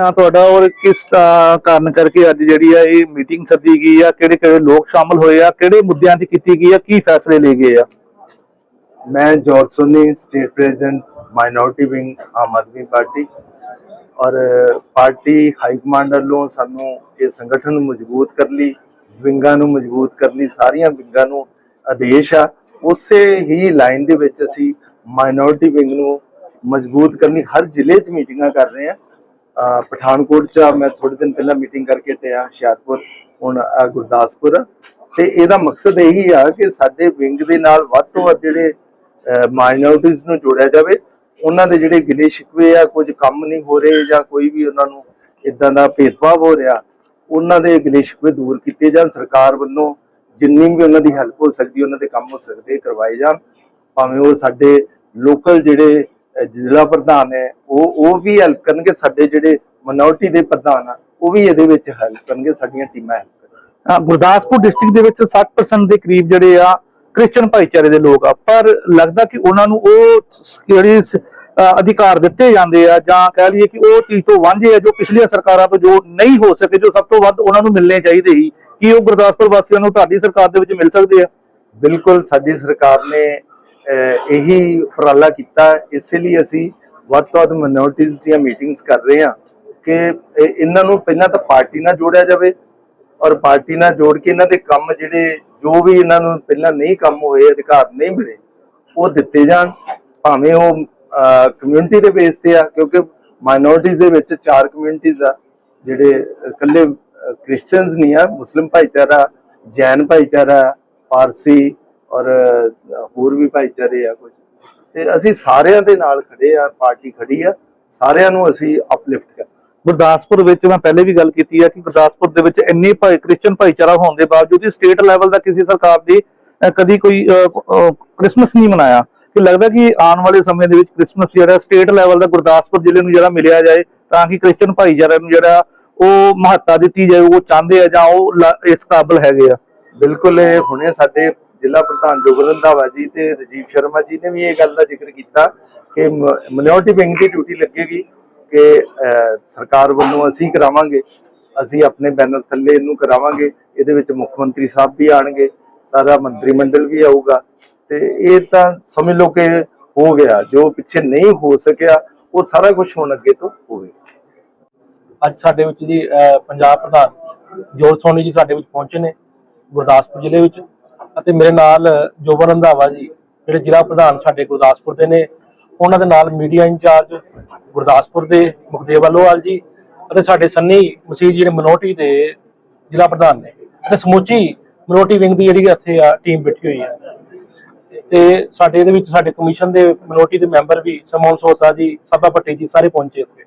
ਨਾਂ ਤੁਹਾਡਾ ਔਰ ਕਿਸ ਅਹ, ਕਾਰਨ ਕਰਕੇ ਅੱਜ ਜਿਹੜੀ ਆ ਇਹ ਮੀਟਿੰਗ ਸੱਦੀ ਗਈ ਆ? ਕਿਹੜੇ ਕਿਹੜੇ ਲੋਕ ਸ਼ਾਮਲ ਹੋਏ ਆ? ਕਿਹੜੇ ਮੁੱਦਿਆਂ ਤੇ ਕੀਤੀ ਗਈ ਆ? ਕੀ ਫੈਸਲੇ ਲਏ ਗਏ ਆ? ਮੈਂ George state president minority wing Aam Aadmi party. ਔਰ ਪਾਰਟੀ ਹਾਈ ਕਮਾਂਡ ਵੱਲੋਂ ਸਾਨੂੰ ਇਹ ਸੰਗਠਨ ਨੂੰ ਮਜ਼ਬੂਤ ਕਰਨ ਲਈ ਵਿੰਗਾਂ ਨੂੰ ਮਜ਼ਬੂਤ ਕਰਨ ਲਈ ਸਾਰੀਆਂ ਵਿੰਗਾਂ ਨੂੰ ਆਦੇਸ਼ ਆ। ਉਸੇ ਹੀ ਲਾਈਨ ਦੇ ਵਿੱਚ ਅਸੀਂ ਮਾਈਨੋਰਟੀ ਵਿੰਗ ਨੂੰ ਮਜ਼ਬੂਤ ਕਰਨ ਲਈ ਹਰ ਜ਼ਿਲ੍ਹੇ 'ਚ ਮੀਟਿੰਗਾਂ ਕਰ ਰਹੇ ਹਾਂ ਪਠਾਨਕੋਟ 'ਚ ਆ, ਮੈਂ ਥੋੜੇ ਦਿਨ ਪਹਿਲਾਂ ਮੀਟਿੰਗ ਕਰਕੇ ਤੇ ਆ ਹੁਸ਼ਿਆਰਪੁਰ ਹੁਣ ਗੁਰਦਾਸਪੁਰ। ਆ। ਤੇ ਇਹਦਾ ਮਕਸਦ ਇਹੀ ਆ ਕਿ ਸਾਡੇ ਵਿੰਗ ਦੇ ਨਾਲ ਵੱਧ ਤੋਂ ਵੱਧ ਜਿਹੜੇ ਮਾਈਨੋਰਟੀਜ਼ ਨੂੰ ਜੋੜਿਆ ਜਾਵੇ। ਉਹਨਾਂ ਦੇ ਜਿਹੜੇ ਗਿਲੇ ਸ਼ਿਕਵੇ ਆ ਕੁਝ ਕੰਮ ਨਹੀਂ ਹੋ ਰਹੇ ਜਾਂ ਕੋਈ ਵੀ ਉਹਨਾਂ ਨੂੰ ਇਦਾਂ ਦਾ ਭੇਦਭਾਵ ਹੋ ਰਿਹਾ ਉਹਨਾਂ ਦੇ ਗਿਲੇ ਸ਼ਿਕਵੇ ਦੂਰ ਕੀਤੇ ਜਾਣ। ਸਰਕਾਰ ਵੱਲੋਂ ਜਿੰਨੀ ਵੀ ਉਹਨਾਂ ਦੀ ਹੈਲਪ ਹੋ ਸਕਦੀ ਉਹਨਾਂ ਦੇ ਕੰਮ ਹੋ ਸਕਦੇ ਕਰਵਾਏ ਜਾਣ। ਭਾਵੇਂ ਉਹ ਸਾਡੇ ਲੋਕਲ ਜਿਹੜੇ ਜ਼ਿਲ੍ਹਾ ਪ੍ਰਧਾਨ ਹੈ ਉਹ ਉਹ ਵੀ ਹੈਲਪ ਕਰਨਗੇ ਸਾਡੇ ਜਿਹੜੇ ਮਿਨੋਰਟੀ ਦੇ ਪ੍ਰਧਾਨ ਆ ਉਹ ਵੀ ਇਹਦੇ ਵਿੱਚ ਹੈਲਪ ਕਰਨਗੇ ਸਾਡੀਆਂ ਟੀਮਾਂ ਹੈਲਪ ਕਰਨਗੀਆਂ। ਗੁਰਦਾਸਪੁਰ ਡਿਸਟ੍ਰਿਕਟ ਦੇ ਵਿੱਚ 60% ਦੇ ਕਰੀਬ ਜਿਹੜੇ ਆ ਕ੍ਰਿਸਚੀਅਨ ਭਾਈਚਾਰੇ ਦੇ ਲੋਕ ਆ। ਪਰ ਲੱਗਦਾ ਕਿ ਉਹਨਾਂ ਨੂੰ ਉਹ ਜਿਹੜੀ ਅਧਿਕਾਰ ਦਿੱਤੇ ਜਾਂਦੇ ਆ ਜਾਂ ਕਹਿ ਲਈਏ ਕਿ ਉਹ ਚੀਜ਼ ਤੋਂ ਵਾਂਝੇ ਆ ਜੋ ਪਿਛਲੀਆਂ ਸਰਕਾਰਾਂ ਤੋਂ ਜੋ ਨਹੀਂ ਹੋ ਸਕੇ ਜੋ ਸਭ ਤੋਂ ਵੱਧ ਉਹਨਾਂ ਨੂੰ ਮਿਲਣੇ ਚਾਹੀਦੇ ਸੀ ਕਿ ਉਹ ਗੁਰਦਾਸਪੁਰ ਵਾਸੀਆਂ ਨੂੰ ਤੁਹਾਡੀ ਸਰਕਾਰ ਦੇ ਵਿੱਚ ਮਿਲ ਸਕਦੇ ਆ? ਬਿਲਕੁਲ ਸਾਡੀ ਸਰਕਾਰ ਨੇ ਇਹੀ ਉਪਰਾਲਾ ਕੀਤਾ। ਇਸੇ ਲਈ ਅਸੀਂ ਵੱਧ ਤੋਂ ਵੱਧ ਮਿਨੋਰਟੀਜ਼ ਦੀਆਂ ਮੀਟਿੰਗਸ ਕਰ ਰਹੇ ਹਾਂ ਕਿ ਇਹਨਾਂ ਨੂੰ ਪਹਿਲਾਂ ਤਾਂ ਪਾਰਟੀ ਨਾਲ ਜੋੜਿਆ ਜਾਵੇ ਔਰ ਪਾਰਟੀ ਨਾਲ ਜੋੜ ਕੇ ਇਹਨਾਂ ਦੇ ਕੰਮ ਜਿਹੜੇ, ਜੋ ਵੀ ਇਹਨਾਂ ਨੂੰ ਪਹਿਲਾਂ ਨਹੀਂ ਕੰਮ ਹੋਏ, ਅਧਿਕਾਰ ਨਹੀਂ ਮਿਲੇ, ਉਹ ਦਿੱਤੇ ਜਾਣ। ਭਾਵੇਂ ਉਹ ਕਮਿਊਨਿਟੀ ਦੇ ਬੇਸ ਤੇ ਆ, ਕਿਉਂਕਿ ਮਾਈਨੋਰਟੀਜ਼ ਦੇ ਵਿੱਚ ਚਾਰ ਕਮਿਊਨਿਟੀਜ਼ ਆ, ਜਿਹੜੇ ਇਕੱਲੇ ਕ੍ਰਿਸਚੀਅਨਸ ਨਹੀਂ ਆ ਮੁਸਲਿਮ ਭਾਈਚਾਰਾ, ਜੈਨ ਭਾਈਚਾਰਾ ਪਾਰਸੀ ਔਰ ਹੋਰ ਵੀ ਭਾਈਚਾਰੇ ਆ ਕੁਝ ਤੇ ਅਸੀਂ ਸਾਰਿਆਂ ਦੇ ਨਾਲ ਖੜੇ ਆ, ਪਾਰਟੀ ਖੜੀ ਆ। ਸਾਰਿਆਂ ਨੂੰ ਅਸੀਂ ਅਪਲਿਫਟ ਕਰ ਗੁਰਦਾਸਪੁਰ ਵਿੱਚ ਮੈਂ ਪਹਿਲੇ ਵੀ ਗੱਲ ਕੀਤੀ ਹੈ ਕਿ ਗੁਰਦਾਸਪੁਰ ਦੇ ਵਿੱਚ ਇੰਨੀ ਭਾਈ ਕ੍ਰਿਸਚੀਅਨ ਭਾਈਚਾਰਾ ਹੋਣ ਦੇ ਬਾਵਜੂਦ ਵੀ ਸਟੇਟ ਲੈਵਲ ਦਾ ਕਿਸੇ ਸਰਕਾਰ ਦੀ ਕਦੀ ਕੋਈ ਕ੍ਰਿਸਮਸ ਨਹੀਂ ਮਨਾਇਆ। ਕਿ ਲੱਗਦਾ ਕਿ ਆਉਣ ਵਾਲੇ ਸਮੇਂ ਦੇ ਵਿੱਚ ਕ੍ਰਿਸਮਸ ਜਿਹੜਾ ਸਟੇਟ ਲੈਵਲ ਦਾ ਗੁਰਦਾਸਪੁਰ ਜ਼ਿਲ੍ਹੇ ਨੂੰ ਜਿਹੜਾ ਮਿਲਿਆ ਜਾਏ, ਤਾਂ ਕਿ ਕ੍ਰਿਸਚੀਅਨ ਭਾਈਚਾਰੇ ਨੂੰ ਜਿਹੜਾ ਉਹ ਮਹੱਤਤਾ ਦਿੱਤੀ ਜਾਏ, ਉਹ ਚਾਹੁੰਦੇ ਆ ਜਾਂ ਉਹ ਇਸ ਕਾਬਲ ਹੈਗੇ ਆ। ਬਿਲਕੁਲ, ਇਹ ਹੁਣੇ ਸਾਡੇ ਜ਼ਿਲ੍ਹਾ ਪ੍ਰਧਾਨ ਜੋਗਨ ਰੰਧਾਵਾ ਜੀ ਤੇ ਰਜੀਵ ਸ਼ਰਮਾ ਜੀ ਨੇ ਵੀ ਇਹ ਗੱਲ ਦਾ ਜ਼ਿਕਰ ਕੀਤਾ ਕਿ ਮਿਨੋਰਟੀ ਵਿੰਗ ਦੀ ਡਿਊਟੀ ਲੱਗੇਗੀ ਕਿ ਸਰਕਾਰ ਵੱਲੋਂ ਅਸੀਂ ਕਰਾਵਾਂਗੇ, ਅਸੀਂ ਆਪਣੇ ਬੈਨਰ ਥੱਲੇ ਇਹਨੂੰ ਕਰਾਵਾਂਗੇ, ਇਹਦੇ ਵਿੱਚ ਮੁੱਖ ਮੰਤਰੀ ਸਾਹਿਬ ਵੀ ਆਣਗੇ ਸਾਰਾ ਮੰਤਰੀ ਮੰਡਲ ਵੀ ਆਊਗਾ, ਤੇ ਇਹ ਤਾਂ ਸਮਝ ਲਓ ਕਿ ਹੋ ਗਿਆ, ਜੋ ਪਿੱਛੇ ਨਹੀਂ ਹੋ ਸਕਿਆ, ਉਹ ਸਾਰਾ ਕੁਝ ਹੁਣ ਅੱਗੇ ਤੋਂ ਹੋਵੇਗਾ। ਅੱਜ ਸਾਡੇ ਵਿੱਚ ਜੀ ਪੰਜਾਬ ਪ੍ਰਧਾਨ ਜੋਰ ਸੋਨੀ ਜੀ ਸਾਡੇ ਵਿੱਚ ਪਹੁੰਚੇ ਨੇ, ਗੁਰਦਾਸਪੁਰ ਜ਼ਿਲ੍ਹੇ ਵਿੱਚ। ਅਤੇ ਮੇਰੇ ਨਾਲ ਜੋਬਨ ਰੰਧਾਵਾ ਜੀ, ਜਿਹੜੇ ਜ਼ਿਲ੍ਹਾ ਪ੍ਰਧਾਨ ਸਾਡੇ ਗੁਰਦਾਸਪੁਰ ਦੇ ਨੇ, ਉਹਨਾਂ ਦੇ ਨਾਲ ਮੀਡੀਆ ਇੰਚਾਰਜ ਗੁਰਦਾਸਪੁਰ ਦੇ ਮੁਖਦੇਵ ਵੱਲੋਵਾਲ ਜੀ ਅਤੇ ਸਾਡੇ ਸੰਨੀ ਮਸੀਹ ਜਿਹੜੇ ਮਨੋਟੀ ਦੇ ਜ਼ਿਲ੍ਹਾ ਪ੍ਰਧਾਨ ਨੇ। ਅਤੇ ਸਮੁੱਚੀ ਮਨੋਟੀ ਵਿੰਗ ਦੀ ਜਿਹੜੀ ਇੱਥੇ ਆ ਟੀਮ ਬੈਠੀ ਹੋਈ ਹੈ। ਤੇ ਸਾਡੇ ਇਹਦੇ ਵਿੱਚ ਸਾਡੇ ਕਮਿਸ਼ਨ ਦੇ ਮਨੋਟੀ ਦੇ ਮੈਂਬਰ ਵੀ ਸਮੋਨ ਸੋਤਾ ਜੀ ਸਭਾ ਭੱਟੀ ਜੀ ਸਾਰੇ ਪਹੁੰਚੇ ਇੱਥੇ।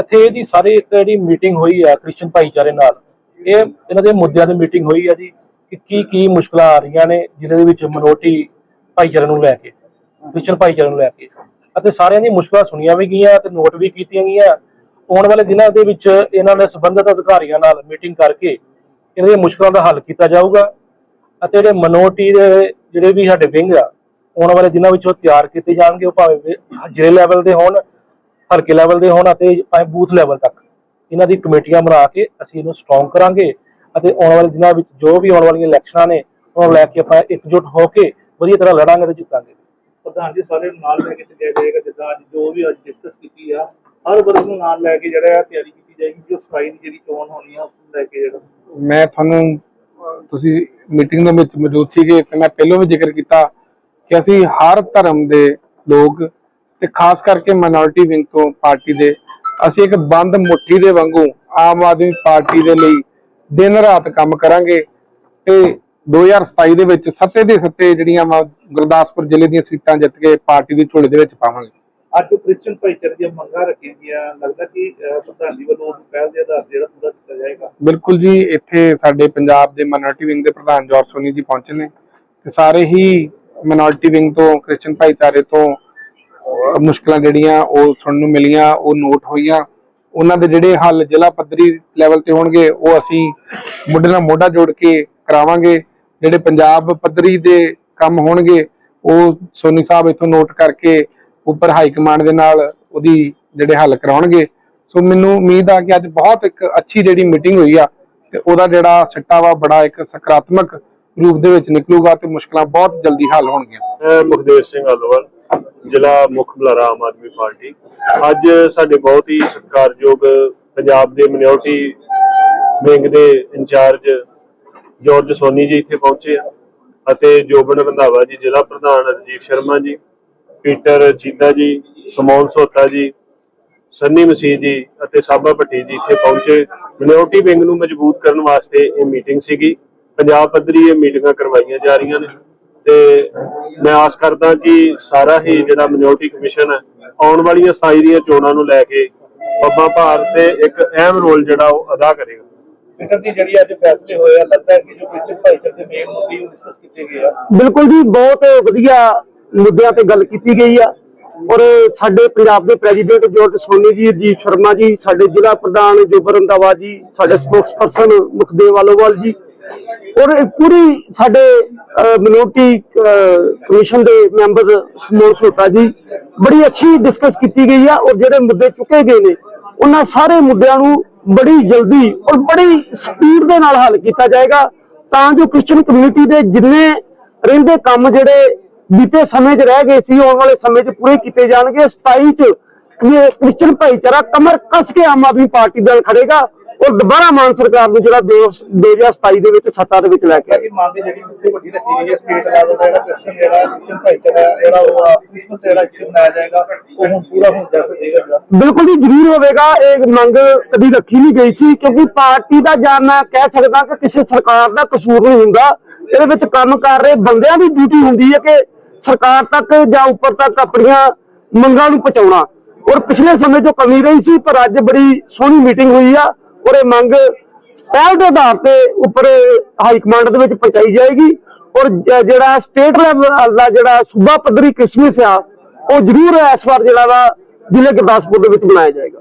ਇੱਥੇ ਇਹਦੀ ਸਾਰੀ ਇੱਕ ਜਿਹੜੀ ਮੀਟਿੰਗ ਹੋਈ ਆ ਕ੍ਰਿਸਚਨ ਭਾਈਚਾਰੇ ਨਾਲ, ਇਹ ਇਹਨਾਂ ਦੇ ਮੁੱਦਿਆਂ ਦੀ ਮੀਟਿੰਗ ਹੋਈ ਆ ਜੀ। ਕਿ ਕੀ ਕੀ ਮੁਸ਼ਕਲਾਂ ਆ ਰਹੀਆਂ ਨੇ, ਜਿਹਦੇ ਵਿੱਚ ਮਨੋਟੀ ਭਾਈਚਾਰੇ ਨੂੰ ਲੈ ਕੇ ਕ੍ਰਿਸਚਨ ਭਾਈਚਾਰੇ ਨੂੰ ਲੈ ਕੇ। ਅਤੇ ਸਾਰਿਆਂ ਦੀ ਮੁਸ਼ਕਲਾਂ ਸੁਣੀਆਂ ਵੀ ਗਈਆਂ ਤੇ ਨੋਟ ਵੀ ਕੀਤੀਆਂ ਗਈਆਂ। ਆਉਣ ਵਾਲੇ ਦਿਨਾਂ ਦੇ ਵਿੱਚ ਇਹਨਾਂ ਨੇ ਸੰਬੰਧਿਤ ਅਧਿਕਾਰੀਆਂ ਨਾਲ ਮੀਟਿੰਗ ਕਰਕੇ ਇਹਨਾਂ ਦੀਆਂ ਮੁਸ਼ਕਲਾਂ ਦਾ ਹੱਲ ਕੀਤਾ ਜਾਊਗਾ ਅਤੇ ਜਿਹੜੇ ਮਨੋਰਟੀ ਦੇ ਜਿਹੜੇ ਵੀ ਸਾਡੇ ਵਿੰਗ ਆ, ਆਉਣ ਵਾਲੇ ਦਿਨਾਂ ਵਿੱਚ ਉਹ ਤਿਆਰ ਕੀਤੇ ਜਾਣਗੇ। ਉਹ ਭਾਵੇਂ ਜ਼ਿਲ੍ਹੇ ਲੈਵਲ ਦੇ ਹੋਣ, ਹਲਕੇ ਲੈਵਲ ਦੇ ਹੋਣ ਅਤੇ ਭਾਵੇਂ ਬੂਥ ਲੈਵਲ ਤੱਕ। ਇਹਨਾਂ ਦੀ ਕਮੇਟੀਆਂ ਬਣਾ ਕੇ ਅਸੀਂ ਇਹਨੂੰ ਸਟਰੋਂਗ ਕਰਾਂਗੇ ਅਤੇ ਆਉਣ ਵਾਲੇ ਦਿਨਾਂ ਵਿੱਚ ਜੋ ਵੀ ਆਉਣ ਵਾਲੀਆਂ ਇਲੈਕਸ਼ਨਾਂ ਨੇ ਉਹਨਾਂ ਨੂੰ ਲੈ ਕੇ ਆਪਾਂ ਇਕਜੁੱਟ ਹੋ ਕੇ ਵਧੀਆ ਤਰ੍ਹਾਂ ਲੜਾਂਗੇ ਤੇ ਜਿੱਤਾਂਗੇ। ਪ੍ਰਧਾਨ ਜੀ ਸਾਰੇ ਨਾਲ ਲੈ ਕੇ ਚੱਲਿਆ ਜਾਏਗਾ ਜਿੱਦਾਂ ਅੱਜ ਜੋ ਵੀ ਅੱਜ ਡਿਸਕਸ ਕੀਤੀ ਆ ਹਰ ਵਰਗ ਨੂੰ ਨਾਲ ਲੈ ਕੇ ਜਿਹੜਾ ਆ ਤਿਆਰੀ ਕੀਤੀ ਜਾਏਗੀ ਜੋ ਸਫ਼ਾਈ ਦੀ ਜਿਹੜੀ ਚੋਣ ਹੋਣੀ ਆ ਉਸ ਨੂੰ ਲੈ ਕੇ ਜਿਹੜਾ। ਮੈਂ ਤੁਹਾਨੂੰ ਤੁਸੀਂ ਮੀਟਿੰਗ ਦੇ ਵਿੱਚ ਮੌਜੂਦ ਸੀਗੇ ਤੇ ਮੈਂ ਪਹਿਲਾਂ ਵੀ ਜ਼ਿਕਰ ਕੀਤਾ ਕਿ ਅਸੀਂ ਹਰ ਧਰਮ ਦੇ ਲੋਕ ਤੇ ਖਾਸ ਕਰਕੇ ਮਾਈਨੋਰਿਟੀ ਵਿੰਗ ਤੋਂ ਪਾਰਟੀ ਦੇ ਅਸੀਂ ਇੱਕ ਬੰਦ ਮੁੱਠੀ ਦੇ ਵਾਂਗੂ ਆਮ ਆਦਮੀ ਪਾਰਟੀ ਦੇ ਲਈ ਦਿਨ ਰਾਤ ਕੰਮ ਕਰਾਂਗੇ ਤੇ 2027 ਦੇ ਵਿੱਚ ਸੱਤੇ ਦੇ ਸੱਤੇ ਜਿਹੜੀਆਂ ਗੁਰਦਾਸਪੁਰ ਜ਼ਿਲ੍ਹੇ ਦੀਆਂ ਸੀਟਾਂ ਜਿੱਤ ਕੇ ਪਾਰਟੀ ਦੀ ਝੋਲੀ ਦੇ ਵਿੱਚ ਪਾਵਾਂਗੇ। ਅੱਜ ਜੋ ਕ੍ਰਿਸਚਨ ਭਾਈਚਾਰੇ ਦੀਆਂ ਮੰਗਾਂ ਰੱਖੀਆਂ ਗਈਆਂ। ਲੱਗਦਾ ਕਿ ਪ੍ਰਧਾਨ ਜੀ ਵੱਲੋਂ ਪਹਿਲ ਦੇ ਆਧਾਰ ਤੇ ਜਿਹੜਾ ਪੂਰਾ ਕੀਤਾ ਜਾਏਗਾ। ਬਿਲਕੁਲ ਜੀ ਇੱਥੇ ਸਾਡੇ ਪੰਜਾਬ ਦੇ ਮਾਈਨੋਰਟੀ ਵਿੰਗ ਦੇ ਪ੍ਰਧਾਨ ਜੋਰ ਸੋਨੀ ਜੀ ਪਹੁੰਚੇ ਨੇ ਤੇ ਸਾਰੇ ਹੀ ਮਾਈਨੋਰਟੀ ਵਿੰਗ ਤੋਂ ਕ੍ਰਿਸਚੀਅਨ ਭਾਈਚਾਰੇ ਤੋਂ ਮੁਸ਼ਕਲਾਂ ਜਿਹੜੀਆਂ ਉਹ ਸੁਣਨ ਨੂੰ ਮਿਲੀਆਂ ਉਹ ਨੋਟ ਹੋਈਆਂ। ਉਹਨਾਂ ਦੇ ਜਿਹੜੇ ਹੱਲ ਜ਼ਿਲ੍ਹਾ ਪੱਧਰੀ ਲੈਵਲ ਤੇ ਹੋਣਗੇ, ਉਹ ਅਸੀਂ ਮੋਢੇ ਨਾਲ ਮੋਢਾ ਜੋੜ ਕੇ ਕਰਾਵਾਂਗੇ। ਜਿਹੜੇ ਪੰਜਾਬ ਪੱਧਰੀ ਦੇ ਕੰਮ ਹੋਣਗੇ, ਉਹ ਸੋਨੀ ਸਾਹਿਬ ਇੱਥੋਂ ਨੋਟ ਕਰਕੇ ਉੱਪਰ ਹਾਈ ਕਮਾਂਡ ਦੇ ਨਾਲ ਉਹਦੀ ਜਿਹੜੇ ਹੱਲ ਕਰਾਉਣਗੇ। ਸੋ ਮੈਨੂੰ ਉਮੀਦ ਆ ਕਿ ਅੱਜ ਬਹੁਤ ਇੱਕ ਅੱਛੀ ਜਿਹੜੀ ਮੀਟਿੰਗ ਹੋਈ ਆ, ਤੇ ਉਹਦਾ ਜਿਹੜਾ ਸਿੱਟਾ ਵਾ ਬੜਾ ਇੱਕ ਸਕਾਰਾਤਮਕ ਰੂਪ ਦੇ ਵਿੱਚ ਨਿਕਲੂਗਾ ਤੇ ਮੁਸ਼ਕਲਾਂ ਬਹੁਤ ਜਲਦੀ ਹੱਲ ਹੋਣਗੀਆਂ। ਮੁਖਦੇਵ ਸਿੰਘ ਆਲੋਵਾਲ। ਜ਼ਿਲ੍ਹਾ ਮੁੱਖ ਬੁਲਾਰਾ ਆਮ ਆਦਮੀ ਪਾਰਟੀ। ਅੱਜ ਸਾਡੇ ਬਹੁਤ ਹੀ ਸਤਿਕਾਰਯੋਗ ਪੰਜਾਬ ਦੇ ਮਿਨੋਰਟੀ ਵਿੰਗ ਦੇ ਇੰਚਾਰਜ ਜੋਰਜ ਸੋਨੀ ਜੀ ਇੱਥੇ ਪਹੁੰਚੇ ਆ ਅਤੇ ਜੋਬਨ ਰੰਧਾਵਾ ਜੀ, ਜ਼ਿਲ੍ਹਾ ਪ੍ਰਧਾਨ ਰਜੀਵ ਸ਼ਰਮਾ ਜੀ, ਪੀਟਰ ਚੀਤਾ ਜੀ, ਸਮੋਨ ਸੋਤਾ ਜੀ, ਸੰਨੀ ਮਸੀਹ ਜੀ ਅਤੇ ਸਾਬਾ ਭੱਟੀ ਜੀ ਇੱਥੇ ਪਹੁੰਚੇ। ਮਿਨੋਰਟੀ ਵਿੰਗ ਨੂੰ ਮਜ਼ਬੂਤ ਕਰਨ ਵਾਸਤੇ ਇਹ ਮੀਟਿੰਗ ਸੀਗੀ। ਪੰਜਾਬ ਪੱਧਰੀ ਇਹ ਮੀਟਿੰਗਾਂ ਕਰਵਾਈਆਂ ਜਾ ਰਹੀਆਂ ਨੇ। ਤੇ ਮੈਂ ਆਸ ਕਰਦਾ ਕਿ ਸਾਰਾ ਹੀ ਜਿਹੜਾ ਮਿਨੋਰਟੀ ਕਮਿਸ਼ਨ ਹੈ ਆਉਣ ਵਾਲੀਆਂ 27 ਦੀਆਂ ਚੋਣਾਂ ਨੂੰ ਲੈ ਕੇ ਪੱਬਾਂ ਭਾਰ ਤੇ ਇੱਕ ਅਹਿਮ ਰੋਲ ਜਿਹੜਾ ਉਹ ਅਦਾ ਕਰੇਗਾ। ਫਿਕਰ ਦੀ ਜਿਹੜੀ ਅੱਜ ਫੈਸਲੇ ਹੋਏ ਆ ਲੱਗਦਾ ਹੈ ਕਿ ਜੋ ਕ੍ਰਿਸਚਨ ਭਾਈਚਾਰੇ ਦੇ ਮੇਨ ਮੁੱਦੇ ਉਹ ਡਿਸਕਸ ਕੀਤੇ ਗਏ ਆ। ਬਿਲਕੁਲ ਜੀ ਬਹੁਤ ਵਧੀਆ ਮੁੱਦਿਆਂ ਤੇ ਗੱਲ ਕੀਤੀ ਗਈ ਆ। ਔਰ ਸਾਡੇ ਪੰਜਾਬ ਦੇ ਪ੍ਰੈਜ਼ੀਡੈਂਟ ਜੋਰਜ ਸੋਨੀ ਜੀ ਰਜੀਵ ਸ਼ਰਮਾ ਜੀ ਸਾਡੇ ਜ਼ਿਲ੍ਹਾ ਪ੍ਰਧਾਨ ਜੋਬਰ ਰੰਧਾਵਾ ਜੀ ਸਾਡੇ ਸਪੋਕਸਪਰਸਨ ਮੁਖਦੇਵ ਵਾਲੋਵਾਲ ਜੀ ਔਰ ਪੂਰੀ ਸਾਡੇ ਮਿਨੋਰਟੀ ਕਮਿਸ਼ਨ ਦੇ ਮੈਂਬਰ ਸਮੋਲ ਸੋਤਾ ਜੀ, ਬੜੀ ਅੱਛੀ ਡਿਸਕਸ ਕੀਤੀ ਗਈ ਆ ਔਰ ਜਿਹੜੇ ਮੁੱਦੇ ਚੁੱਕੇ ਗਏ ਨੇ, ਉਹਨਾਂ ਸਾਰੇ ਮੁੱਦਿਆਂ ਨੂੰ ਬੜੀ ਜਲਦੀ ਔਰ ਬੜੀ ਸਪੀਡ ਦੇ ਨਾਲ ਹੱਲ ਕੀਤਾ ਜਾਏਗਾ, ਤਾਂ ਜੋ ਕ੍ਰਿਸਚੀਅਨ ਕਮਿਊਨਿਟੀ ਦੇ ਜਿੰਨੇ ਰਹਿੰਦੇ ਕੰਮ ਜਿਹੜੇ ਬੀਤੇ ਸਮੇਂ 'ਚ ਰਹਿ ਗਏ ਸੀ, ਆਉਣ ਵਾਲੇ ਸਮੇਂ 'ਚ ਪੂਰੇ ਕੀਤੇ ਜਾਣਗੇ 27 'ਚ ਇਹ ਕ੍ਰਿਸਚੀਅਨ ਭਾਈਚਾਰਾ ਕਮਰ ਕੱਸ ਕੇ ਆਮ ਆਦਮੀ ਪਾਰਟੀ ਨਾਲ ਖੜੇਗਾ ਔਰ ਦੁਬਾਰਾ ਮਾਨ ਸਰਕਾਰ ਨੂੰ ਜਿਹੜਾ ਦੋ- 2027 ਦੇ ਵਿੱਚ ਸੱਤਾ ਦੇ ਵਿੱਚ ਲੈ ਕੇ ਕਿ ਮੰਨ ਦੀ ਜਿਹੜੀ ਮੁੱਦੇ ਵੱਡੀ ਰੱਖੀ ਗਈ ਹੈ ਸਟੇਟ ਲੈਵਲ ਦਾ ਜਿਹੜਾ ਕ੍ਰਿਸਚਨ ਜਿਹੜਾ ਕ੍ਰਿਸਚਨ ਭਾਈਚਾਰਾ ਜਿਹੜਾ ਉਹ ਕ੍ਰਿਸਮਸ ਜਿਹੜਾ ਇੱਥੇ ਮਨਾਇਆ ਜਾਏਗਾ ਉਹ ਹੁਣ ਪੂਰਾ ਹੋ ਜਿਹੜਾ ਬਿਲਕੁਲ ਜੀ ਜ਼ਰੂਰ ਹੋਵੇਗਾ। ਇਹ ਮੰਗ ਕਦੀ ਰੱਖੀ ਨਹੀਂ ਗਈ ਸੀ ਕਿਉਂਕਿ ਪਾਰਟੀ ਦਾ ਜਾਂ ਮੈਂ ਕਹਿ ਸਕਦਾ ਕਿ ਕਿਸੇ ਸਰਕਾਰ ਦਾ ਕਸੂਰ ਨਹੀਂ ਹੁੰਦਾ। ਇਹਦੇ ਵਿੱਚ ਕੰਮ ਕਰ ਰਹੇ ਬੰਦਿਆਂ ਦੀ ਡਿਊਟੀ ਹੁੰਦੀ ਹੈ ਕਿ ਸਰਕਾਰ ਤੱਕ ਜਾਂ ਉੱਪਰ ਤੱਕ ਆਪਣੀਆਂ ਮੰਗਾਂ ਨੂੰ ਪਹੁੰਚਾਉਣਾ। ਔਰ ਪਿਛਲੇ ਸਮੇਂ 'ਚੋਂ ਕਮੀ ਰਹੀ ਸੀ ਪਰ ਅੱਜ ਬੜੀ ਸੋਹਣੀ ਮੀਟਿੰਗ ਹੋਈ ਆ। ਔਰ ਇਹ ਮੰਗ ਪਹਿਲ ਦੇ ਆਧਾਰ ਤੇ ਉੱਪਰ ਹਾਈ ਕਮਾਂਡ ਦੇ ਵਿੱਚ ਪਹੁੰਚਾਈ ਜਾਏਗੀ ਔਰ ਜਿਹੜਾ ਸਟੇਟ ਲੈਵਲ ਦਾ ਜਿਹੜਾ ਸੂਬਾ ਪੱਧਰੀ ਕ੍ਰਿਸਮਸ ਆ, ਉਹ ਜ਼ਰੂਰ ਇਸ ਵਾਰ ਜਿਹੜਾ ਵਾ ਜ਼ਿਲ੍ਹੇ ਗੁਰਦਾਸਪੁਰ ਦੇ ਵਿੱਚ ਮਨਾਇਆ ਜਾਏਗਾ।